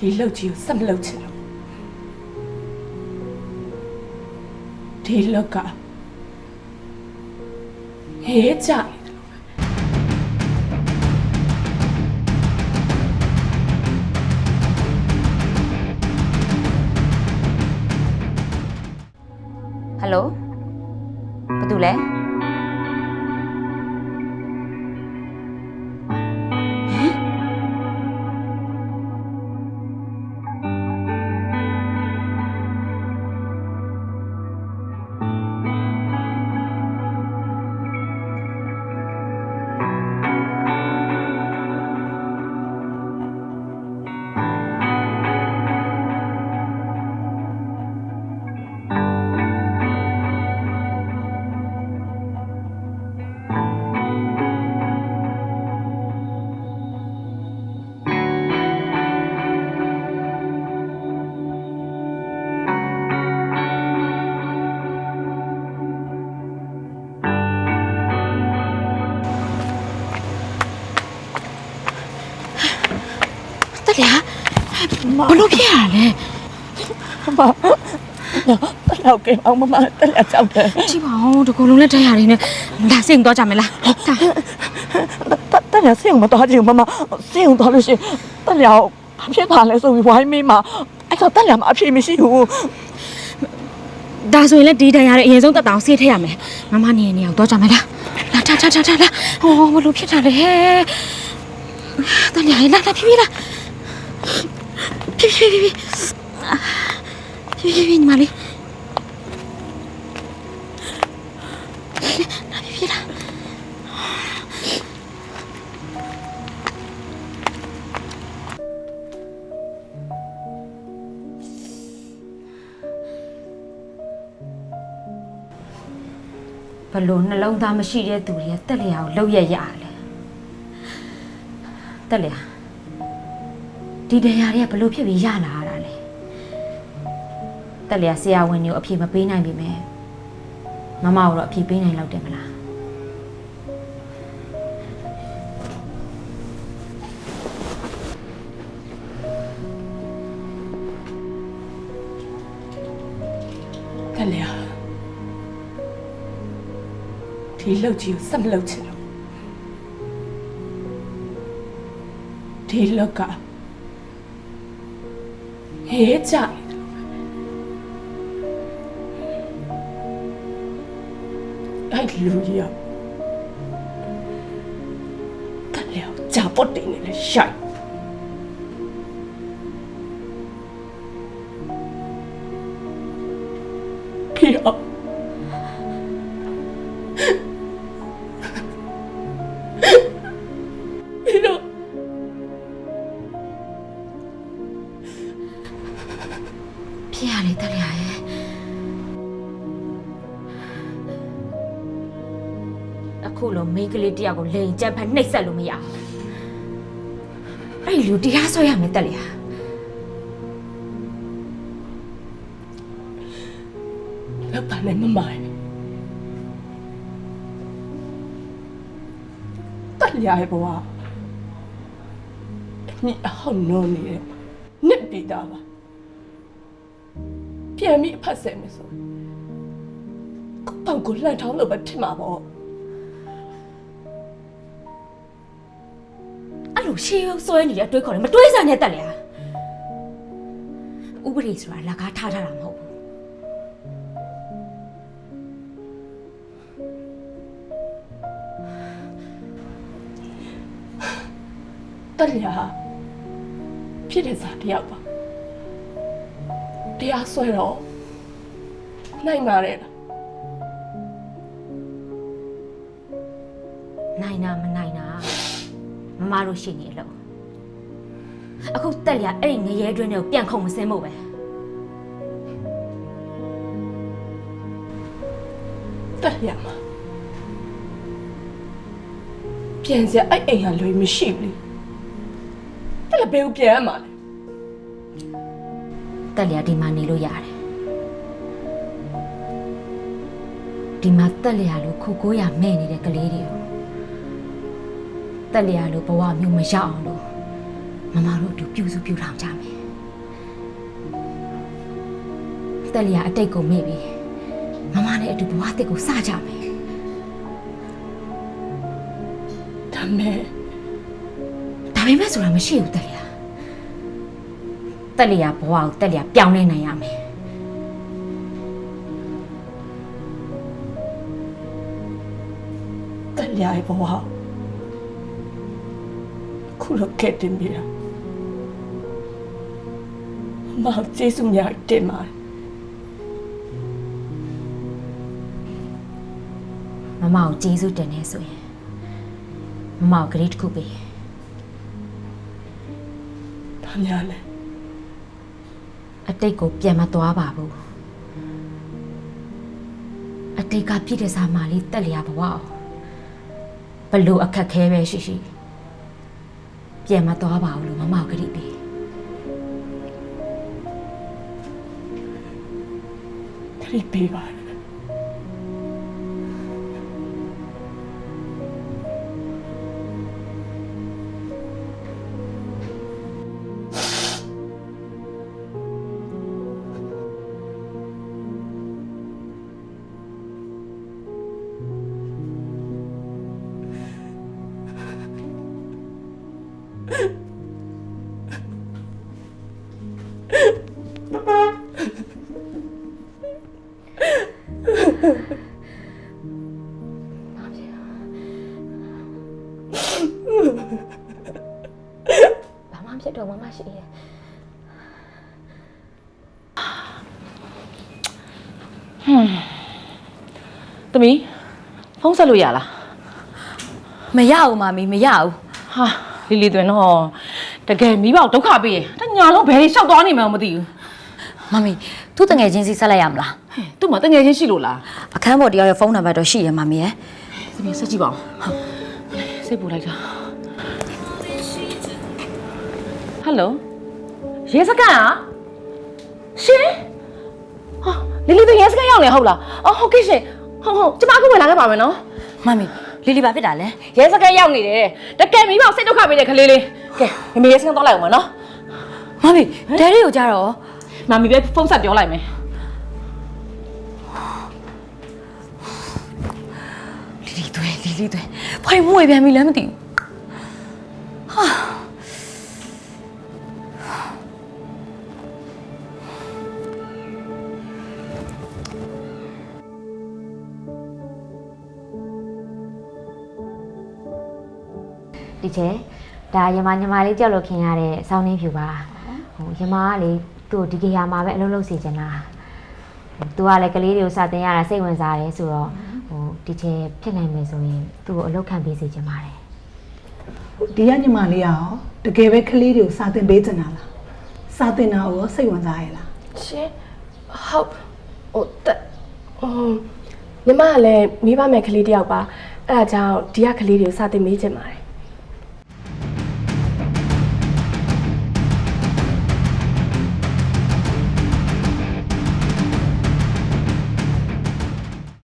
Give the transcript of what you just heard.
ဒီလောက်ကြီးကိုဆက်မလုပ်ချင်လို့ဒီလောက်ကဟဲကြနေတယ်လို့ပဲဟယ်လိုဘာတူလဲ ဘလို့ဖြစ်ရလဲမတော့ကဲအောင်မမတက်လက်ကြောက်တယ်ကြည့်ပါဦးဒီကုလုံးနဲ့တရားရင်းနဲ့ဒါစိတ်သွားကြမယ်လားဒါတက်တက်လက်စိတ်မတော်ချင်မမစိတ်တော်လို့ရှိရင်တက်လက်ဘာဖြစ်တာလဲဆိုပြီးဝိုင်းမေးမှာအဲ့တော့တက်လက်မှာအဖြစ်မရှိဘူးဒါဆိုရင်လည်းဒီတရားရအရင်ဆုံးတက်တောင်ဆေးထည့်ရမယ်မမနေနေအောင်သွားကြမယ်လားလာထထထထလာဟောဘလို့ဖြစ်တာလဲတက်လျာလာလာဖြည်းဖြည်းလာ ဖြည်းဖြည်းဖြည်းဖြည်းဖြည်းဖြည်းဖြည်းညီမလေးလာဖြည်းဖြည်းလာဘလို့နှလုံးသားမရှိတဲ့သူတွေကတက်လျာကိုလှုပ်ရရလဲတက်လျာ ဒီတရားတွေကဘလို့ဖြစ်ပြီးရလာရတာလဲတက်လျာဆရာဝန်တွေကိုအဖြေမပေးနိုင်ပြီမဲ့မမတို့တော့အဖြေပေးနိုင်လောက်တယ်မလားတက်လက်ဒီလောက်ကြီးကိုဆက်မလုပ်ချင်လို့ဒီလောက်က ဟဲကြနေတယ်လို့ပဲအဲ့လူကြီးကတက်လက်ကိုဂျာပုတ်တင်နေလေရှိုက် ဖြစ်ရလေတက်လျာရဲ့အခုလိုမိန်းကလေးတယောက်ကိုလိန်ကြက်ဖက်နှိပ်စက်လို့မရအောင်အဲ့ဒီလူတရားဆွဲရမယ်တက်လျာလောက်ပါနဲ့မမိုင်တက်ရရဲ့ဘဝนี่အောင်းနိုးနေတယ်နစ်ပြီးသားပါ ပြန်ပြီးအဖတ်ဆယ်မယ်ဆိုကိုပေါ့ကိုလှန်ထောင်းလို့ပဲဖြစ်မှာပေါ့အဲ့လိုရှေးဆွဲနေတဲ့အတွေးခေါ်တယ်မတွေးစားနဲ့တက်လျာဥပဒေဆိုတာလက်ကားထားထားတာမဟုတ်ဘူးတက်ရဟာဖြစ်တဲ့စားတယောက်ပါ တရားဆွဲတော့နိုင်ပါတယ်လားနိုင်တာမနိုင်တာမမတို့ရှိနေအလို့အခုတက်လျာအဲ့ဒီငရဲတွင်းတွေကိုပြန်ခုံမစင်းဖို့ပဲတက်ရမှာပြန်စရာအဲ့အိမ်ဟာလွေမရှိဘူးလေတက်လည်းဘယ်ကိုပြန်ရမှာလဲ တက်လျာဒီမှာနေလို့ရတယ်ဒီမှာတက်လျာလို့ခုကိုရမဲ့နေတဲ့ကလေးတွေကိုတက်လျာလို့ဘဝမျိုးမရောက်အောင်လို့မမတို့အတူပြုစုပြုထောင်ကြမယ်တက်လျာအတိတ်ကိုမေ့ပြီးမမနဲ့အတူဘဝတစ်ကိုစကြမယ်ဒါမဲ့ဒါပေမဲ့ဆိုတာမရှိဘူးတက်လျာ တက်လျာဘဝကိုတက်လျာပြောင်းလဲနိုင်ရမယ်တက်လျာရဲ့ဘဝခုလိုကဲ့တင်ပြီလားမမကျေးဇူးများတင်ပါတယ်မမကိုကျေးဇူးတင်နေဆိုရင်မမကိုဂရိတ်တစ်ခုပေး ဒါများလဲ အတိတ်ကိုပြန်မသွားပါဘူးအတိတ်ကပြည့်တဲ့စာမာလေးတက်လျာဘဝအောင်ဘလို့အခက်ခဲပဲရှိရှိပြန်မသွားပါဘူးလို့မမကိုဂရိတ်ပေးခရီးပေးပါ တယ်ဘာမှဖြစ်တော့မမရှိရဲ့သမီးဖုန်းဆက်လို့ရလားမရဘူးမမီမရဘူးဟာ လီလီတွင်တော့တကယ်မိဘကိုဒုက္ခပေးရင်တညာလုံးဘယ်လျှောက်သွားနေမှန်းမသိဘူးမမီသူ့တငယ်ချင်းစီဆက်လိုက်ရမလားဟဲ့သူ့မှာတငယ်ချင်းရှိလို့လားအခန်းပေါ်တယောက်ရဲ့ဖုန်းနံပါတ်တော့ရှိတယ်မမီရဲ့သမီးဆက်ကြည့်ပါဦးစိတ်ပူလိုက်တာဟယ်လိုရဲစကန်อ่ะရှင်ဟာလီလီတွင်ရဲစကန်ရောက်နေဟုတ်လားအော်ဟုတ်ကဲ့ရှင်ဟုတ်ဟုတ်ကျမအခုဝင်လာခဲ့ပါမယ်နော်မမီ လီလီဘာဖြစ်တာလဲရဲစကန်ရောက်နေတယ်တကယ်မိဘကိုစိတ်ဒုက္ခပေးတဲ့ကလေးလေးကဲမမေရဲစကန်တော့လိုက်အောင်မနော်မမီဒယ်ရီကိုကြတော့မမီပဲဖုန်းဆက်ပြောလိုက်မယ်လီလီသွဲလီလီသွဲဖိုင်မွေပြန်ပြီလည်းမသိဘူးဟာ ဒီချေဒါယမညမလေးကြောက်လို့ခင်ရတဲ့စောင်းနှင်းဖြူပါဟိုယမကလေသူ့ကိုဒီကေယာမှာပဲအလုပ်လုပ်စီချင်တာဟိုသူကလည်းကလေးတွေကိုစတင်ရတာစိတ်ဝင်စားတယ်ဆိုတော့ဟိုဒီချေဖြစ်နိုင်မယ်ဆိုရင်သူ့ကိုအလုပ်ခံပေးစီချင်ပါတယ်ဒီကညီမလေးကရောတကယ်ပဲကလေးတွေကိုစာသင်ပေးချင်တာလားစာသင်တာကိုရောစိတ်ဝင်စားရဲ့လားရှင်ဟုတ်ဟိုတက်ဟိုညီမကလည်းမိဘမဲ့ကလေးတယောက်ပါအဲ့ဒါကြောင့်ဒီကကလေးတွေကိုစတင်မေးချင်ပါတယ်